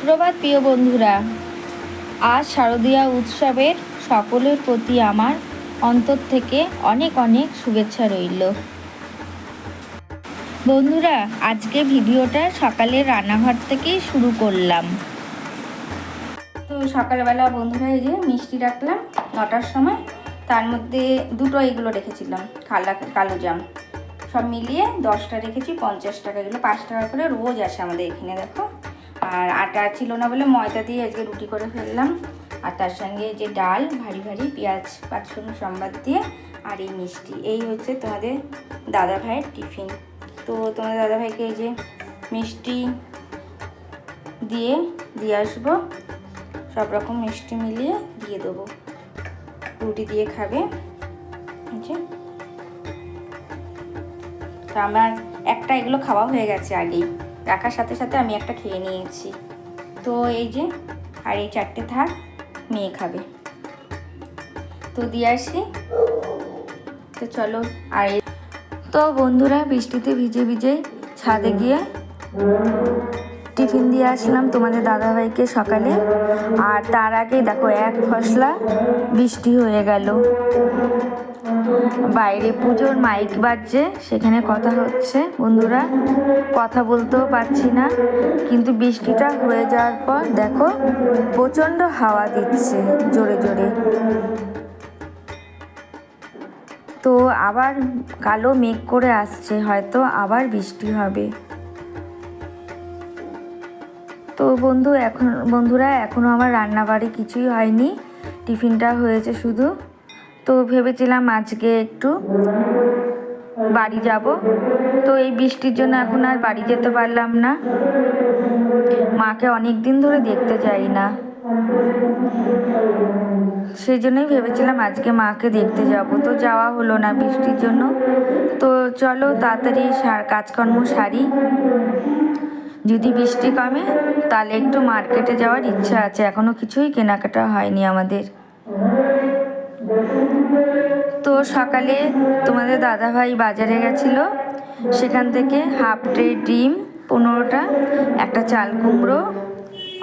সুপ্রভাত, প্রিয় বন্ধুরা। আজ শারদীয়া উৎসবের সকলের প্রতি আমার অন্তর থেকে অনেক অনেক শুভেচ্ছা রইল। বন্ধুরা, আজকে ভিডিওটা সকালের রান্নাঘর থেকেই শুরু করলাম। তো সকালবেলা বন্ধুরা, এই যে মিষ্টি রাখলাম নটার সময়। তার মধ্যে দুটো এগুলো রেখেছিলাম, কালা কালো জাম। সব মিলিয়ে দশটা রেখেছি, পঞ্চাশ টাকা এগুলো, পাঁচ টাকা করে রোজ আসে আমাদের এখানে, দেখো। আর আটা ছিল না বলে ময়দা দিয়ে আজকে রুটি করে ফেললাম। আর তার সঙ্গে যে ডাল, ভারী ভারী পেঁয়াজ পাঁচফোড়ন সম্বাদ দিয়ে আর এই মিষ্টি। এই হচ্ছে তোমাদের দাদা ভাইয়ের টিফিন। তো তোমাদের দাদা ভাইকে এই যে মিষ্টি দিয়ে দিয়ে আসব। সব রকম মিষ্টি মিলিয়ে দিয়ে দেবো। রুটি দিয়ে খাবে। তো আমার একটা এগুলো খাওয়া হয়ে গেছে আগেই। রাখার সাথে সাথে আমি একটা খেয়ে নিয়েছি। তো এই যে আর এই চারটে থাক মেয়ে খাবে। তো দিয়ে আসি। তো চলো আর এই- তো বন্ধুরা বৃষ্টিতে ভিজে ভিজে ছাদে গিয়ে টিফিন দিয়ে আসলাম তোমাদের দাদাভাইকে সকালে। আর তার আগে দেখো এক ফসলা বৃষ্টি হয়ে গেল। বাইরে পুজোর মাইক বাজছে, সেখানে কথা হচ্ছে। বন্ধুরা, কথা বলতেও পারছি না, কিন্তু বৃষ্টিটা হয়ে যাওয়ার পর দেখো প্রচণ্ড হাওয়া দিচ্ছে জোরে জোরে। তো আবার কালো মেঘ করে আসছে, হয়তো আবার বৃষ্টি হবে। তো বন্ধু, এখন বন্ধুরা এখনও আমার রান্নাবাড়ি কিছুই হয়নি। টিফিনটা হয়েছে শুধু। তো ভেবেছিলাম আজকে একটু বাড়ি যাব। তো এই বৃষ্টির জন্য এখন আর বাড়ি যেতে পারলাম না। মাকে অনেক দিন ধরে দেখতে যাই না। সেই জন্যই ভেবেছিলাম আজকে মাকে দেখতে যাব। তো যাওয়া হলো না বৃষ্টির জন্য। তো চলো তাড়াতাড়ি কাজকর্ম সারি। যদি বৃষ্টি কমে তাহলে একটু মার্কেটে যাওয়ার ইচ্ছা আছে। এখনও কিছুই কেনাকাটা হয়নি আমাদের। তো সকালে তোমাদের দাদাভাই বাজারে গেছিল। সেখান থেকে হাফ ট্রে ডিম পনেরোটা একটা চাল কুমড়ো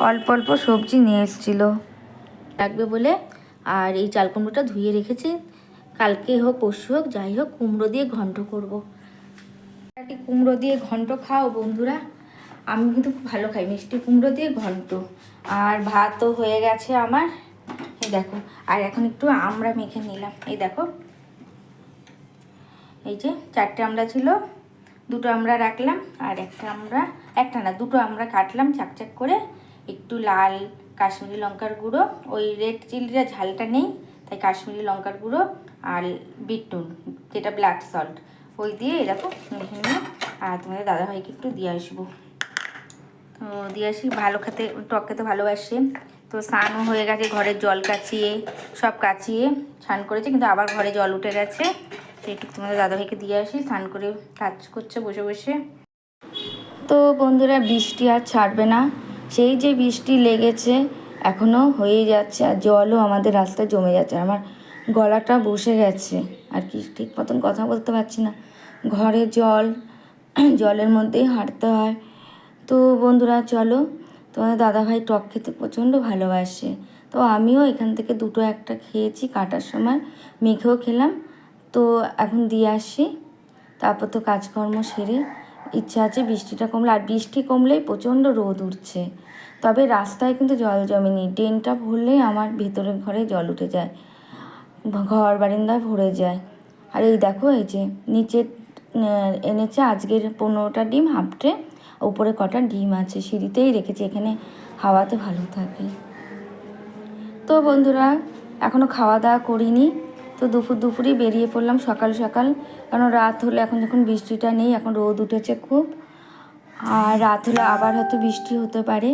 অল্প অল্প সবজি নিয়ে এসেছিল। লাগবে বলে আর এই চাল কুমড়োটা ধুয়ে রেখেছি। কালকে হোক পরশু হোক যাই হোক কুমড়ো দিয়ে ঘন্ট করব। কুমড়ো দিয়ে ঘন্ট খাও বন্ধুরা। আমি কিন্তু খুব ভালো খাই। মিষ্টি কুমড়ো দিয়ে ঘন্ট। আর ভাতও হয়ে গেছে আমার। এই দেখো, আর এখন একটু আমরা মেখে নিলাম। এই দেখো, এই যে চারটে আমরা ছিল, দুটো আমরা রাখলাম, আর একটা আমরা, একটা না, দুটো আমরা কাটলাম চাকচাক করে। একটু লাল কাশ্মীরি লঙ্কার গুঁড়ো, ওই রেড চিলিটা ঝালটা নেই, তাই কাশ্মীরি লঙ্কার গুঁড়ো আর বিটুন যেটা ব্ল্যাক সল্ট। ওই দিয়ে এরকম মেখে নিয়ে আর তোমাদের দাদাভাইকে একটু দিয়ে আসব। তো দিয়ে আসি ভালো খেতে, টক খেতে ভালোবাসে। তো স্নানও হয়ে গেছে ঘরের জল কাচিয়ে, সব কাচিয়ে স্নান করেছে, কিন্তু আবার ঘরে জল উঠে গেছে। তো একটু তোমাদের দাদাভাইকে দিয়ে আসি, স্নান করে কাজ করছে, বসে বসে। তো বন্ধুরা, বৃষ্টি আর ছাড়বে না। সেই যে বৃষ্টি লেগেছে এখনও হয়েই যাচ্ছে, আর জলও আমাদের রাস্তায় জমে যাচ্ছে। আমার গলাটা বসে গেছে, আর কি ঠিক মতন কথা বলতে পারছি না। ঘরে জল, জলের মধ্যেই হাঁটতে হয়। তো বন্ধুরা, চলো। তোমাদের দাদাভাই টক খেতে প্রচণ্ড ভালোবাসে। তো আমিও এখান থেকে দুটো একটা খেয়েছি কাটার সময়। মেখেও খেলাম। তো এখন দিয়ে আসি। তারপর তো কাজকর্ম সেরে ইচ্ছা আছে বৃষ্টিটা কমলে। আর বৃষ্টি কমলেই প্রচণ্ড রোদ উঠছে। তবে রাস্তায় কিন্তু জল জমেনি। ড্রেনটা ভরলেই আমার ভেতরের ঘরে জল উঠে যায়। ঘর বারিন্দায় ভরে যায়। আর এই দেখো, এই যে নিচে এনেছে আজকের পনেরোটা ডিম, হাফ উপরে কটা ডিম আছে সিঁড়িতেই রেখেছি, এখানে হাওয়াতে ভালো থাকে। তো বন্ধুরা এখনও খাওয়া দাওয়া করিনি, তো দুপুর, দুপুরই বেরিয়ে পড়লাম সকাল সকাল। কারণ রাত হলে এখন যখন বৃষ্টিটা নেই, এখন রোদ উঠেছে খুব। আর রাত হলে আবার হয়তো বৃষ্টি হতে পারে।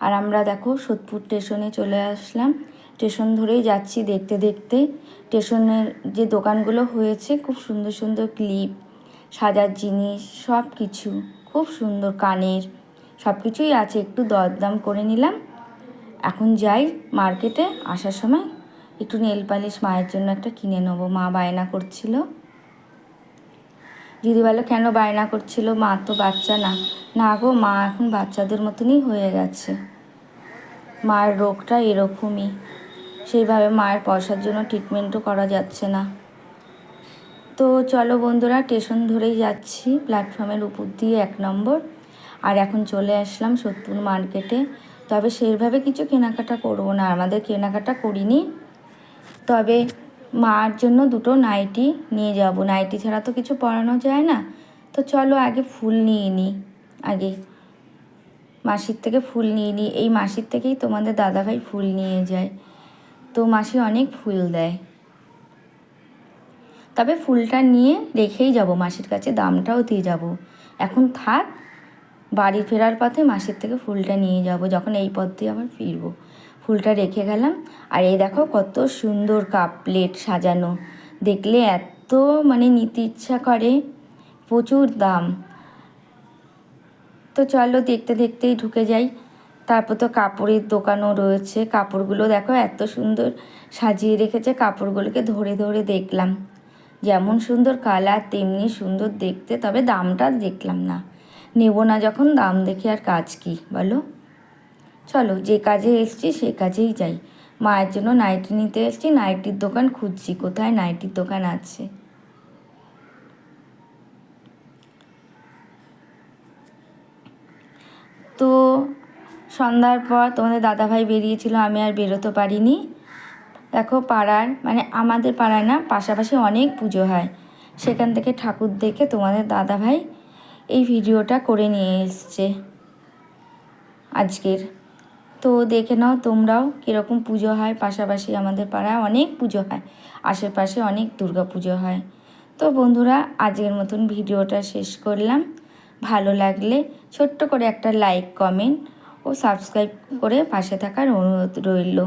আর আমরা দেখো সোদপুর স্টেশনে চলে আসলাম। স্টেশন ধরেই যাচ্ছি দেখতে দেখতে। স্টেশনের যে দোকানগুলো হয়েছে, খুব সুন্দর সুন্দর ক্লিপ, সাজার জিনিস সব কিছু খুব সুন্দর কানের। সব কিছুই আছে, একটু দরদাম করে নিলাম। এখন যাই মার্কেটে, আসার সময় একটু নেল পালিশ মায়ের জন্য একটা কিনে নেব। মা বায়না করছিল। দিদি বলো কেন বায়না করছিল? মা তো বাচ্চা না। না গো, মা এখন বাচ্চাদের মতনই হয়ে গেছে। মার রোগটা এরকমই। সেইভাবে মায়ের পয়সার জন্য ট্রিটমেন্টও করা যাচ্ছে না। তো চলো বন্ধুরা স্টেশন ধরেই যাচ্ছি। প্ল্যাটফর্মের উপর দিয়ে এক নম্বর। আর এখন চলে আসলাম সোদপুর মার্কেটে তবে সেইভাবে কিছু কেনাকাটা করব না, আমাদের কেনাকাটা করিনি। তবে মার জন্য দুটো নাইটি নিয়ে যাব। নাইটি ছাড়া তো কিছু পরানো যায় না। তো চলো আগে ফুল নিয়ে নিই আগে মাসির থেকে ফুল নিয়ে নিই এই মাসির থেকেই তোমাদের দাদাভাই ফুল নিয়ে যায়। তো মাসি অনেক ফুল দেয়। তবে ফুলটা নিয়ে রেখেই যাব মাসির কাছে, দামটাও দিয়ে যাব। এখন থাক, বাড়ি ফেরার পথে মাসির থেকে ফুলটা নিয়ে যাব, যখন এই পথ দিয়ে আবার ফিরবো। ফুলটা রেখে গেলাম, আর এই দেখো কত সুন্দর কাপ প্লেট সাজানো। দেখলে এত মানে নিতে ইচ্ছা করে, প্রচুর দাম। তো চলো দেখতে দেখতেই ঢুকে যাই। তারপর তো কাপড়ের দোকানও রয়েছে, কাপড়গুলো দেখো এত সুন্দর সাজিয়ে রেখেছে, কাপড়গুলোকে ধরে ধরে দেখলাম। যেমন সুন্দর কালার তেমনি সুন্দর দেখতে, তবে দামটা দেখলাম না। নেব না যখন, দাম দেখে আর কাজ কি, বলো? চলো, যে কাজে এসছি, সে কাজেই যাই। মায়ের জন্য নাইটি নিতে এসছি, নাইটির দোকান খুঁজছি, কোথায় নাইটির দোকান আছে? তো, সন্ধ্যার পর তোমাদের দাদাভাই বেরিয়েছিল, আমি আর বেরোতে পারিনি। দেখো পাড়ার মানে আমাদের পাড়ায় না পাশাপাশি অনেক পুজো হয়। সেখান থেকে ঠাকুর দেখে তোমাদের দাদাভাই এই ভিডিওটা করে নিয়ে এসছে আজকের। তো দেখে নাও তোমরাও কীরকম পুজো হয়, পাশাপাশি আমাদের পাড়ায় অনেক পুজো হয়, আশেপাশে অনেক দুর্গা পুজো হয়। তো বন্ধুরা, আজকের মতন ভিডিওটা শেষ করলাম। ভালো লাগলে ছোট্ট করে একটা লাইক, কমেন্ট ও সাবস্ক্রাইব করে পাশে থাকার অনুরোধ রইল।